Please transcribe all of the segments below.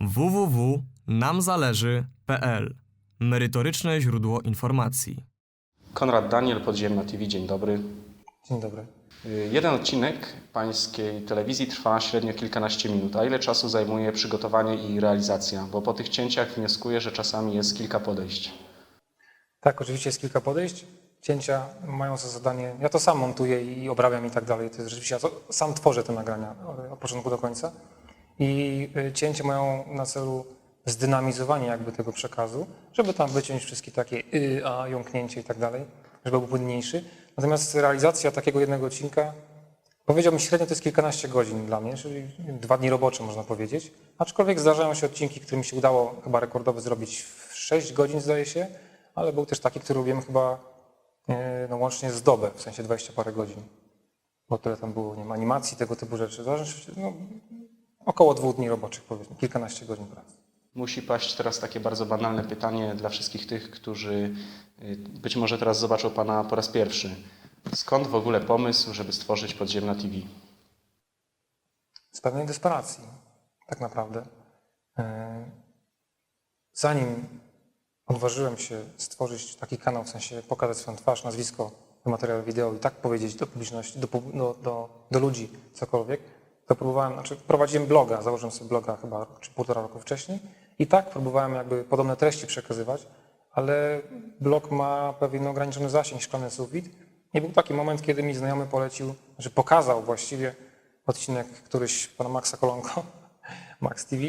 www.namzależy.pl Merytoryczne źródło informacji. Konrad Daniel, Podziemna TV, dzień dobry. Dzień dobry. Y, Jeden odcinek pańskiej telewizji trwa średnio kilkanaście minut. A ile czasu zajmuje przygotowanie i realizacja? Bo po tych cięciach wnioskuję, że czasami jest kilka podejść. Tak, oczywiście jest kilka podejść. Cięcia mają za zadanie, ja to sam montuję i obrabiam i tak dalej. To jest rzeczywiście, ja to, sam tworzę te nagrania od początku do końca. I y, cięcia mają na celu zdynamizowanie jakby tego przekazu, żeby tam wyciąć wszystkie takie y, a, jąknięcie i tak dalej, żeby był płynniejszy. Natomiast realizacja takiego jednego odcinka, powiedziałbym średnio to jest kilkanaście godzin dla mnie, czyli dwa dni robocze można powiedzieć. Aczkolwiek zdarzają się odcinki, które mi się udało chyba rekordowy zrobić w 6 godzin zdaje się, ale był też taki, który robiłem chyba e, no, łącznie z dobę, w sensie 20 parę godzin. Bo tyle tam było, nie wiem, animacji, tego typu rzeczy. No, około dwóch dni roboczych powiedzmy, kilkanaście godzin pracy. Musi paść teraz takie bardzo banalne pytanie dla wszystkich tych, którzy y, być może teraz zobaczą Pana po raz pierwszy. Skąd w ogóle pomysł, żeby stworzyć Podziemna TV? z pewnej desperacji, tak naprawdę. E, Zanim odważyłem się stworzyć taki kanał, w sensie pokazać swoją twarz, nazwisko, materiał wideo i tak powiedzieć do publiczności, do, do, do, do ludzi cokolwiek, to próbowałem, znaczy prowadziłem bloga, założyłem sobie bloga chyba czy półtora roku wcześniej. I tak próbowałem jakby podobne treści przekazywać, ale blog ma pewien ograniczony zasięg, szklany sufit. I był taki moment, kiedy mi znajomy polecił, że pokazał właściwie odcinek któryś pana Maxa Kolonko, Max TV,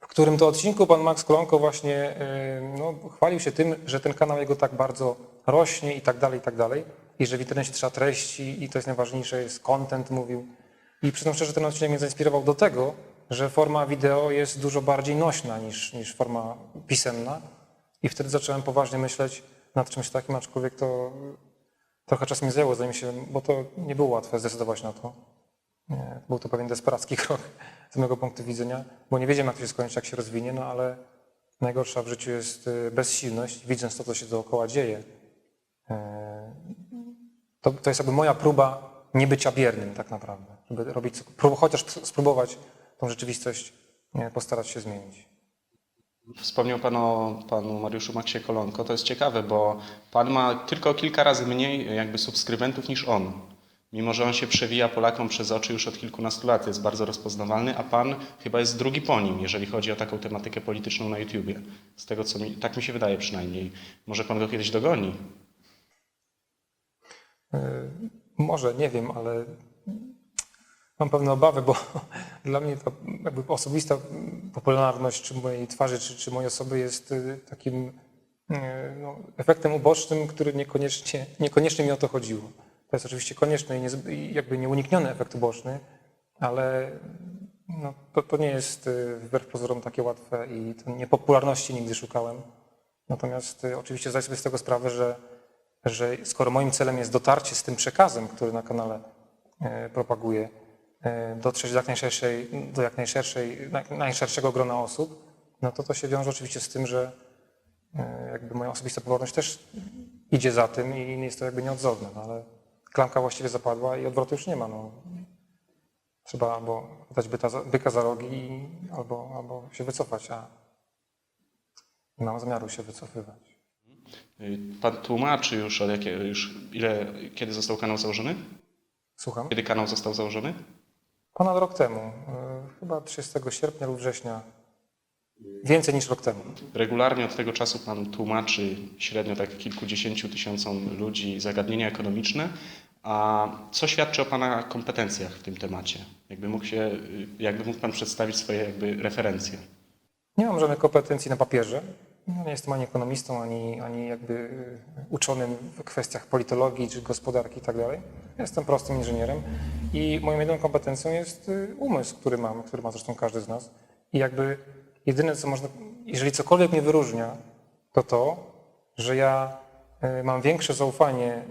w którym to odcinku pan Max Kolonko właśnie yy, no, chwalił się tym, że ten kanał jego tak bardzo rośnie i tak dalej, i tak dalej, i że w internecie trzeba treści i to jest najważniejsze, jest content, mówił. I przyznam szczerze, że ten odcinek mnie zainspirował do tego, że forma wideo jest dużo bardziej nośna niż, niż forma pisemna i wtedy zacząłem poważnie myśleć nad czymś takim, aczkolwiek to trochę czasu mi zajęło, zanim się, bo to nie było łatwe zdecydować na to. Nie, był to pewien desperacki krok z mojego punktu widzenia, bo nie wiedziałem, jak to się skończy, jak się rozwinie, no ale najgorsza w życiu jest y, bezsilność, widząc to, co się dookoła dzieje. E, To, to jest jakby moja próba nie bycia biernym tak naprawdę, żeby robić, chociaż spróbować tą rzeczywistość postarać się zmienić. Wspomniał Pan o Panu Mariuszu Maksie Kolonko. To jest ciekawe, bo Pan ma tylko kilka razy mniej jakby subskrybentów niż on. Mimo, że on się przewija Polakom przez oczy już od kilkunastu lat, jest bardzo rozpoznawalny, a Pan chyba jest drugi po nim, jeżeli chodzi o taką tematykę polityczną na YouTubie. Z tego, co mi, tak mi się wydaje przynajmniej. Może Pan go kiedyś dogoni. E, Może, nie wiem, ale mam pewne obawy, bo dla mnie ta jakby osobista popularność czy mojej twarzy, czy, czy mojej osoby jest y, takim y, no, efektem ubocznym, który niekoniecznie, niekoniecznie mi o to chodziło. To jest oczywiście konieczny i, i jakby nieunikniony efekt uboczny, ale no, to, to nie jest y, wbrew pozorom takie łatwe i to nie popularności nigdy szukałem. Natomiast oczywiście zdaję sobie z tego sprawę, że że skoro moim celem jest dotarcie z tym przekazem, który na kanale e, propaguję, e, dotrzeć do jak najszerszej, do jak najszerszej, naj- najszerszego grona osób, no to to się wiąże oczywiście z tym, że e, jakby moja osobista popularność też idzie za tym i jest to jakby nieodzowne, no ale klamka właściwie zapadła i odwrotu już nie ma. No. Trzeba albo dać byta byka za rogi, albo, albo się wycofać, a nie mam zamiaru się wycofywać. Y, Pan tłumaczy już, od jakie, już ile, kiedy został kanał założony? Słucham? Kiedy kanał został założony? Ponad rok temu, y, chyba 30 sierpnia lub września. Więcej niż rok temu. Regularnie od tego czasu Pan tłumaczy średnio tak kilkudziesięciu tysiącom ludzi zagadnienia ekonomiczne. A co świadczy o Pana kompetencjach w tym temacie? Jakby mógł, się, jakby mógł Pan przedstawić swoje jakby referencje? Nie mam żadnych kompetencji na papierze. Nie jestem ani ekonomistą, ani, ani jakby y, uczonym w kwestiach politologii czy gospodarki i tak. Jestem prostym inżynierem i moją jedyną kompetencją jest y, umysł, który mam, który ma zresztą każdy z nas. I jakby jedyne, co można, jeżeli cokolwiek mnie wyróżnia, to to, że ja y, mam większe zaufanie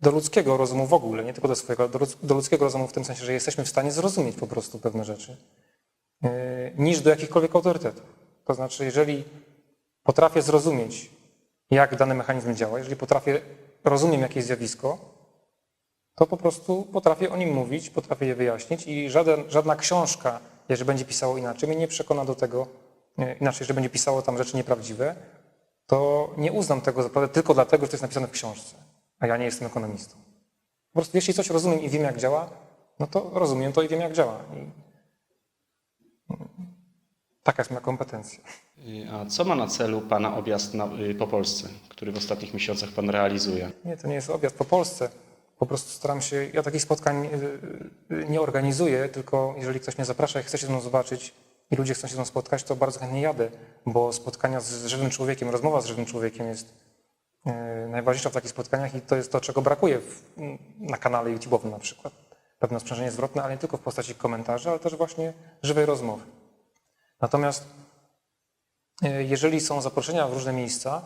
do ludzkiego rozumu w ogóle, nie tylko do swojego, do, ludz- do ludzkiego rozumu w tym sensie, że jesteśmy w stanie zrozumieć po prostu pewne rzeczy, niż do jakichkolwiek autorytetów. To znaczy, jeżeli potrafię zrozumieć, jak dany mechanizm działa, jeżeli potrafię, rozumiem jakieś zjawisko, to po prostu potrafię o nim mówić, potrafię je wyjaśnić i żaden, żadna książka, jeżeli będzie pisało inaczej, mnie nie przekona do tego, e, inaczej, że będzie pisało tam rzeczy nieprawdziwe, to nie uznam tego za prawdę tylko dlatego, że to jest napisane w książce, a ja nie jestem ekonomistą. Po prostu jeśli coś rozumiem i wiem, jak działa, no to rozumiem to i wiem, jak działa. Taka jest moja kompetencja. A co ma na celu Pana objazd na, y, po Polsce, który w ostatnich miesiącach Pan realizuje? Nie, to nie jest objazd po Polsce. Po prostu staram się, ja takich spotkań y, y, nie organizuję, tylko jeżeli ktoś mnie zaprasza i chce się ze mną zobaczyć i ludzie chcą się ze mną spotkać, to bardzo chętnie jadę, bo spotkania z żywym człowiekiem, rozmowa z żywym człowiekiem jest najważniejsza w takich spotkaniach i to jest to, czego brakuje w, na kanale YouTube'owym na przykład. Pewne sprzężenie zwrotne, ale nie tylko w postaci komentarzy, ale też właśnie żywej rozmowy. Natomiast E, Jeżeli są zaproszenia w różne miejsca,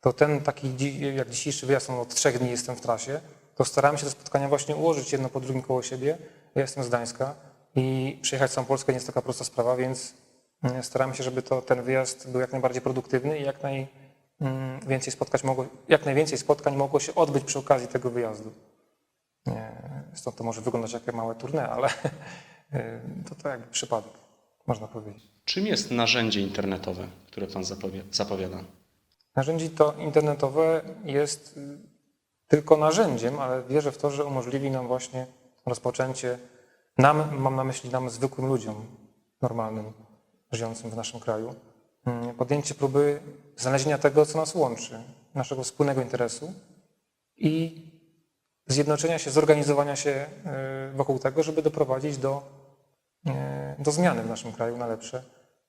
to ten taki, jak dzisiejszy wyjazd, no od trzech dni jestem w trasie, to staramy się te spotkania właśnie ułożyć jedno po drugim koło siebie. Ja jestem z Gdańska i przyjechać całą Polskę nie jest taka prosta sprawa, więc mm, staramy się, żeby to, ten wyjazd był jak najbardziej produktywny i jak najwięcej spotkać mogło, jak najwięcej spotkań mogło się odbyć przy okazji tego wyjazdu. Stąd to może wyglądać jak małe tournée, ale e, to to jakby przypadek, można powiedzieć. Czym jest narzędzie internetowe, które Pan zapowiada? Narzędzie to internetowe jest y, tylko narzędziem, ale wierzę w to, że umożliwi nam właśnie rozpoczęcie, nam, mam na myśli nam zwykłym ludziom, normalnym, żyjącym w naszym kraju, mm, podjęcie próby znalezienia tego, co nas łączy, naszego wspólnego interesu i zjednoczenia się, zorganizowania się y, wokół tego, żeby doprowadzić do, do zmiany w naszym kraju na lepsze,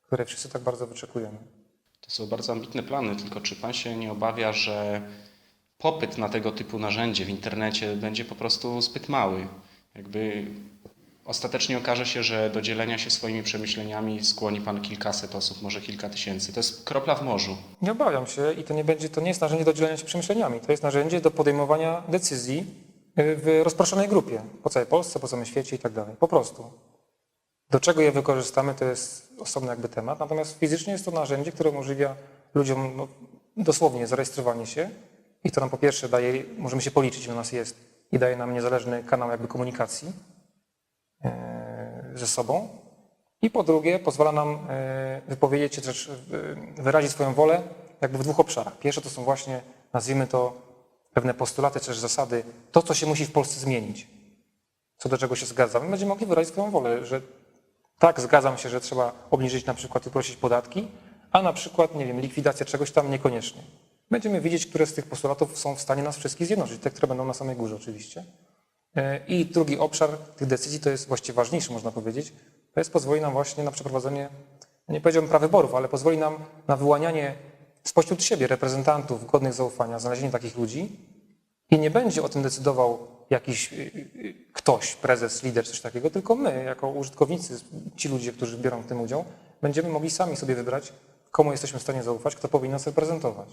które wszyscy tak bardzo wyczekujemy. To są bardzo ambitne plany, tylko czy Pan się nie obawia, że popyt na tego typu narzędzie w internecie będzie po prostu zbyt mały? Jakby ostatecznie okaże się, że do dzielenia się swoimi przemyśleniami skłoni Pan kilkaset osób, może kilka tysięcy. To jest kropla w morzu. Nie obawiam się i to nie będzie, to nie jest narzędzie do dzielenia się przemyśleniami. To jest narzędzie do podejmowania decyzji y, w rozproszonej grupie, po całej Polsce, po całym świecie i tak dalej. Po prostu. Do czego je wykorzystamy, to jest osobny jakby temat. Natomiast fizycznie jest to narzędzie, które umożliwia ludziom no, dosłownie zarejestrowanie się i to nam po pierwsze daje, możemy się policzyć, ile nas jest i daje nam niezależny kanał jakby komunikacji e, ze sobą. I po drugie pozwala nam e, wypowiedzieć się, też e, wyrazić swoją wolę jakby w dwóch obszarach. Pierwsze to są właśnie, nazwijmy to, pewne postulaty, czy też zasady, to, co się musi w Polsce zmienić, co do czego się zgadzamy. Będziemy mogli wyrazić swoją wolę, że tak, zgadzam się, że trzeba obniżyć na przykład i uprościć podatki, a na przykład, nie wiem, likwidacja czegoś tam niekoniecznie. Będziemy widzieć, które z tych postulatów są w stanie nas wszystkich zjednoczyć, te, które będą na samej górze oczywiście. E, I drugi obszar tych decyzji, to jest właściwie ważniejszy, można powiedzieć, to jest pozwoli nam właśnie na przeprowadzenie, nie powiedziałbym prawyborów, ale pozwoli nam na wyłanianie spośród siebie reprezentantów godnych zaufania, znalezienie takich ludzi i nie będzie o tym decydował jakiś y, y, ktoś, prezes, lider, coś takiego, tylko my, jako użytkownicy, ci ludzie, którzy biorą w tym udział, będziemy mogli sami sobie wybrać, komu jesteśmy w stanie zaufać, kto powinien nas reprezentować.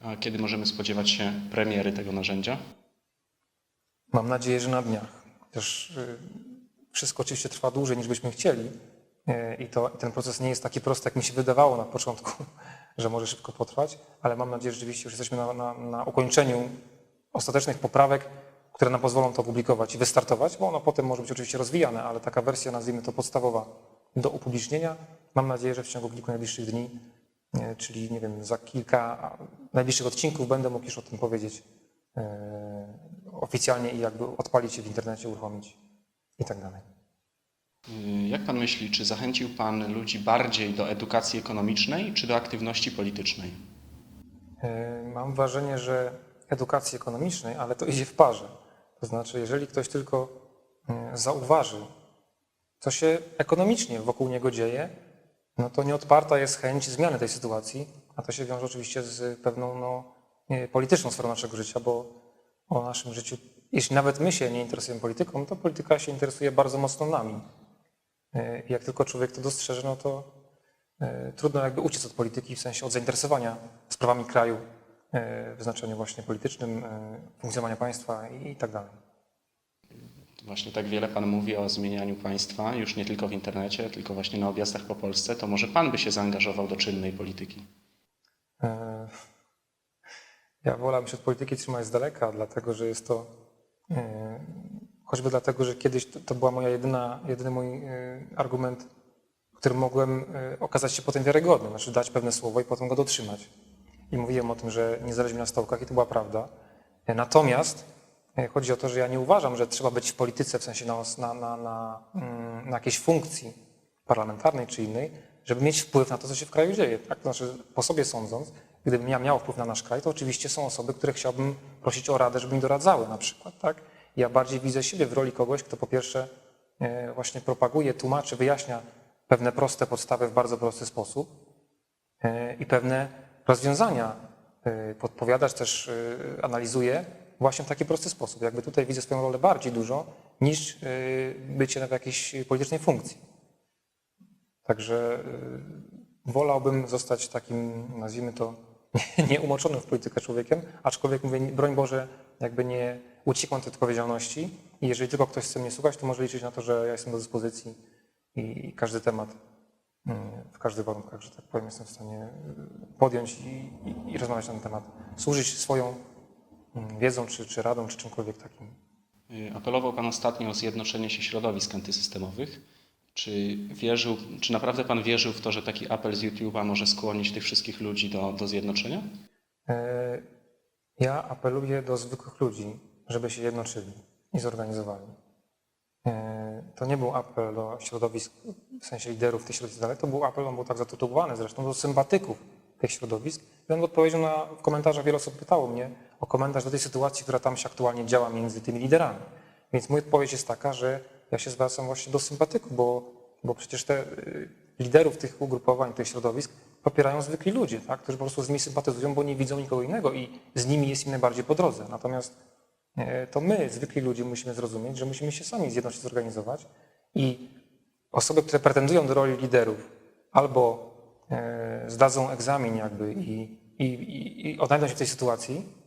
A kiedy możemy spodziewać się premiery tego narzędzia? Mam nadzieję, że na dniach. Też y, wszystko oczywiście trwa dłużej niż byśmy chcieli i to, ten proces nie jest taki prosty, jak mi się wydawało na początku, że może szybko potrwać, ale mam nadzieję, że rzeczywiście już jesteśmy na, na, na ukończeniu ostatecznych poprawek, które nam pozwolą to opublikować i wystartować, bo ono potem może być oczywiście rozwijane, ale taka wersja, nazwijmy to podstawowa do upublicznienia, mam nadzieję, że w ciągu kilku najbliższych dni, y, czyli nie wiem, za kilka najbliższych odcinków będę mógł już o tym powiedzieć y, oficjalnie i jakby odpalić się w internecie, uruchomić i tak dalej. Y, Jak Pan myśli, czy zachęcił Pan ludzi bardziej do edukacji ekonomicznej, czy do aktywności politycznej? E, Mam wrażenie, że edukacji ekonomicznej, ale to idzie w parze. To znaczy, jeżeli ktoś tylko e, zauważy, co się ekonomicznie wokół niego dzieje, no to nieodparta jest chęć zmiany tej sytuacji, a to się wiąże oczywiście z pewną no, polityczną sferą naszego życia, bo o naszym życiu, jeśli nawet my się nie interesujemy polityką, to polityka się interesuje bardzo mocno nami. E, Jak tylko człowiek to dostrzeże, no to e, trudno jakby uciec od polityki, w sensie od zainteresowania sprawami kraju w znaczeniu właśnie politycznym, e, funkcjonowania państwa i, tak dalej. Właśnie tak wiele Pan mówi o zmienianiu państwa, już nie tylko w internecie, tylko właśnie na objazdach po Polsce, to może Pan by się zaangażował do czynnej polityki? E, Ja wolałbym się od polityki trzymać z daleka, dlatego że jest to, e, choćby dlatego, że kiedyś to, to była moja jedyna, jedyny mój e, argument, którym mogłem e, okazać się potem wiarygodnym, znaczy dać pewne słowo i potem go dotrzymać. I mówiłem o tym, że nie zależy mi na stołkach i to była prawda. E, Natomiast e, chodzi o to, że ja nie uważam, że trzeba być w polityce, w sensie na, na, na, mm, na jakiejś funkcji parlamentarnej czy innej, żeby mieć wpływ na to, co się w kraju dzieje. Tak? To znaczy, po sobie sądząc, gdybym ja miał wpływ na nasz kraj, to oczywiście są osoby, które chciałbym prosić o radę, żeby mi doradzały na przykład. Tak? Ja bardziej widzę siebie w roli kogoś, kto po pierwsze e, właśnie propaguje, tłumaczy, wyjaśnia pewne proste podstawy w bardzo prosty sposób i pewne rozwiązania e, podpowiadać, też e, analizuje właśnie w taki prosty sposób. Jakby tutaj widzę swoją rolę bardziej dużo niż e, bycie w jakiejś politycznej funkcji. Także y, wolałbym zostać takim, nazwijmy to, nieumoczonym w politykę człowiekiem, aczkolwiek mówię, broń Boże, jakby nie uciekłem tej odpowiedzialności i jeżeli tylko ktoś chce mnie słuchać, to może liczyć na to, że ja jestem do dyspozycji i, każdy temat y, w każdych warunkach, że tak powiem, jestem w stanie y, podjąć i, i, i rozmawiać na ten temat. Służyć swoją y, wiedzą, czy, czy radą, czy czymkolwiek takim. Y, Apelował Pan ostatnio o zjednoczenie się środowisk antysystemowych. Czy, wierzył, czy naprawdę Pan wierzył w to, że taki apel z YouTube'a może skłonić tych wszystkich ludzi do, do zjednoczenia? E, Ja apeluję do zwykłych ludzi, żeby się jednoczyli i zorganizowali. E, To nie był apel do środowisk, w sensie liderów tych środowisk, ale to był apel, on był tak zatytułowany zresztą, do sympatyków tych środowisk. I on odpowiedział na, w komentarzach, wiele osób pytało mnie o komentarz do tej sytuacji, która tam się aktualnie działa między tymi liderami. Więc moja odpowiedź jest taka, że ja się zwracam właśnie do sympatyków, bo, bo przecież te y, liderów tych ugrupowań, tych środowisk popierają zwykli ludzie, tak? którzy po prostu z nimi sympatyzują, bo nie widzą nikogo innego i z nimi jest im najbardziej po drodze. Natomiast to my, zwykli ludzie, musimy zrozumieć, że musimy się sami zjednoczyć, zorganizować i osoby, które pretendują do roli liderów albo e, zdadzą egzamin jakby i, i, i, i odnajdą się w tej sytuacji,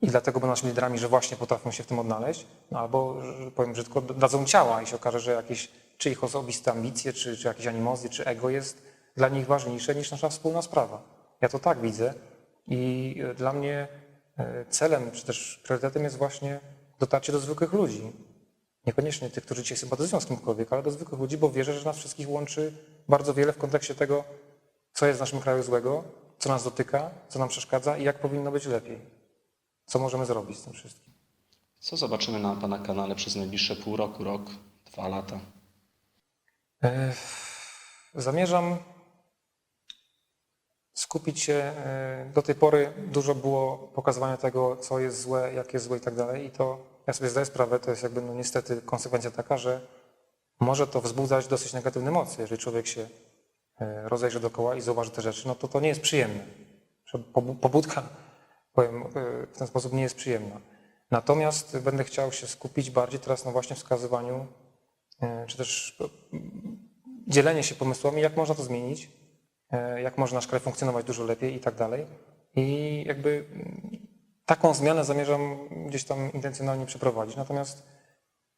i dlatego będą naszymi liderami, że właśnie potrafią się w tym odnaleźć, no albo, że powiem brzydko, dadzą ciała i się okaże, że jakieś, czy ich osobiste ambicje, czy, czy jakieś animozje, czy ego jest dla nich ważniejsze niż nasza wspólna sprawa. Ja to tak widzę i e, dla mnie e, celem, czy też priorytetem jest właśnie dotarcie do zwykłych ludzi. Niekoniecznie tych, którzy dzisiaj sympatyzują z kimkolwiek, ale do zwykłych ludzi, bo wierzę, że nas wszystkich łączy bardzo wiele w kontekście tego, co jest w naszym kraju złego, co nas dotyka, co nam przeszkadza i jak powinno być lepiej. Co możemy zrobić z tym wszystkim? Co zobaczymy na Pana kanale przez najbliższe pół roku, rok, dwa lata? E, Zamierzam skupić się. e, Do tej pory dużo było pokazywania tego, co jest złe, jak jest złe i tak dalej. I to ja sobie zdaję sprawę, to jest jakby no niestety konsekwencja taka, że może to wzbudzać dosyć negatywne emocje. Jeżeli człowiek się e, rozejrzy dookoła i zauważy te rzeczy, no to to nie jest przyjemne. Pobudka, powiem, e, w ten sposób nie jest przyjemna. Natomiast będę chciał się skupić bardziej teraz na właśnie wskazywaniu, czy też dzielenie się pomysłami, jak można to zmienić, jak może nasz kraj funkcjonować dużo lepiej i tak dalej. I jakby mm, taką zmianę zamierzam gdzieś tam intencjonalnie przeprowadzić. Natomiast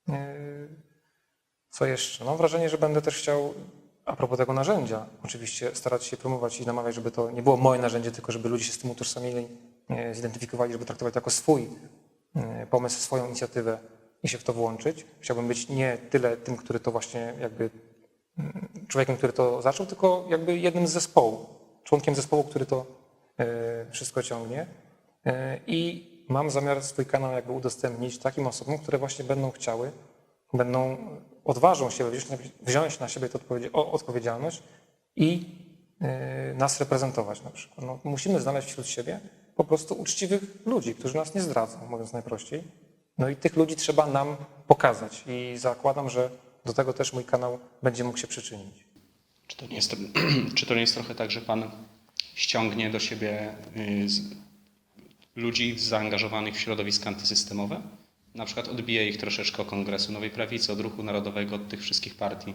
e, co jeszcze? Mam wrażenie, że będę też chciał, a propos tego narzędzia, oczywiście starać się promować i namawiać, żeby to nie było moje narzędzie, tylko żeby ludzie się z tym utożsamili, e, zidentyfikowali, żeby traktować to jako swój e, pomysł, swoją inicjatywę i się w to włączyć. Chciałbym być nie tyle tym, który to właśnie jakby człowiekiem, który to zaczął, tylko jakby jednym z zespołu, członkiem zespołu, który to e, wszystko ciągnie. E, I mam zamiar swój kanał jakby udostępnić takim osobom, które właśnie będą chciały, będą odważą się wziąć na, siebie tę odpowiedzialność i e, nas reprezentować na przykład. No, musimy znaleźć wśród siebie po prostu uczciwych ludzi, którzy nas nie zdradzą, mówiąc najprościej. No i tych ludzi trzeba nam pokazać i zakładam, że do tego też mój kanał będzie mógł się przyczynić. Czy to nie jest, czy to nie jest trochę tak, że Pan ściągnie do siebie y, ludzi zaangażowanych w środowiska antysystemowe? Na przykład odbije ich troszeczkę od Kongresu Nowej Prawicy, od Ruchu Narodowego, od tych wszystkich partii.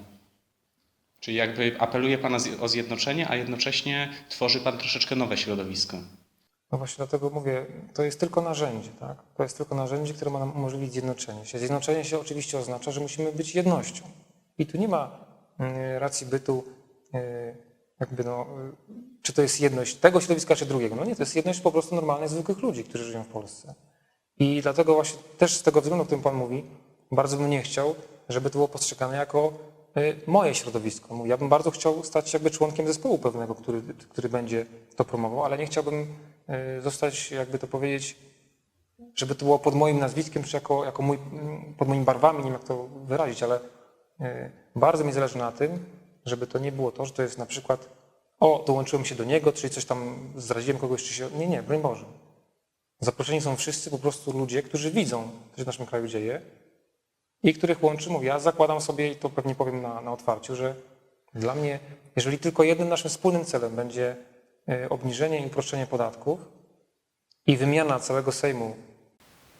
Czyli jakby apeluje Pan o zjednoczenie, a jednocześnie tworzy Pan troszeczkę nowe środowisko. No właśnie dlatego mówię, to jest tylko narzędzie, tak? To jest tylko narzędzie, które ma nam umożliwić zjednoczenie się. Zjednoczenie się oczywiście oznacza, że musimy być jednością. I tu nie ma y, racji bytu, y, jakby no, y, czy to jest jedność tego środowiska, czy drugiego. No nie, to jest jedność po prostu normalnych, zwykłych ludzi, którzy żyją w Polsce. I dlatego właśnie też z tego względu, o którym Pan mówi, bardzo bym nie chciał, żeby to było postrzegane jako y, moje środowisko. Ja bym bardzo chciał stać się jakby członkiem zespołu pewnego, który, który będzie to promował, ale nie chciałbym zostać, jakby to powiedzieć, żeby to było pod moim nazwiskiem, czy jako, jako mój, pod moimi barwami, nie wiem jak to wyrazić, ale y, bardzo mi zależy na tym, żeby to nie było to, że to jest na przykład o, dołączyłem się do niego, czyli coś tam zdradziłem kogoś, czy się... Nie, nie, broń Boże. Zaproszeni są wszyscy po prostu ludzie, którzy widzą, co się w naszym kraju dzieje i których łączy, mówię, ja zakładam sobie, i to pewnie powiem na, na otwarciu, że dla mnie, jeżeli tylko jednym naszym wspólnym celem będzie e, obniżenie i uproszczenie podatków i wymiana całego Sejmu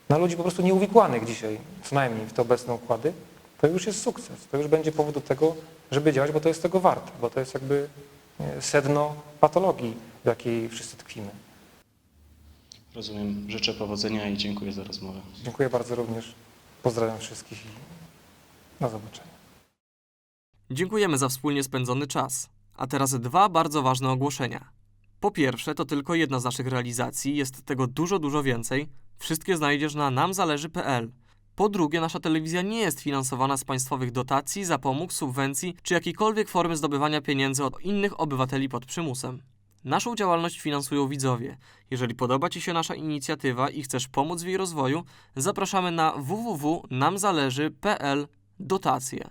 na ludzi po prostu nieuwikłanych dzisiaj, co najmniej w te obecne układy, to już jest sukces. To już będzie powód do tego, żeby działać, bo to jest tego warte, bo to jest jakby e, sedno patologii, w jakiej wszyscy tkwimy. Rozumiem. Życzę powodzenia i dziękuję za rozmowę. Dziękuję bardzo również. Pozdrawiam wszystkich i do zobaczenia. Dziękujemy za wspólnie spędzony czas. A teraz dwa bardzo ważne ogłoszenia. Po pierwsze, to tylko jedna z naszych realizacji, jest tego dużo, dużo więcej. Wszystkie znajdziesz na namzależy.pl. Po drugie, nasza telewizja nie jest finansowana z państwowych dotacji, zapomóg, subwencji czy jakiejkolwiek formy zdobywania pieniędzy od innych obywateli pod przymusem. Naszą działalność finansują widzowie. Jeżeli podoba Ci się nasza inicjatywa i chcesz pomóc w jej rozwoju, zapraszamy na www.namzależy.pl dotacje.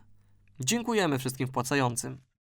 Dziękujemy wszystkim wpłacającym.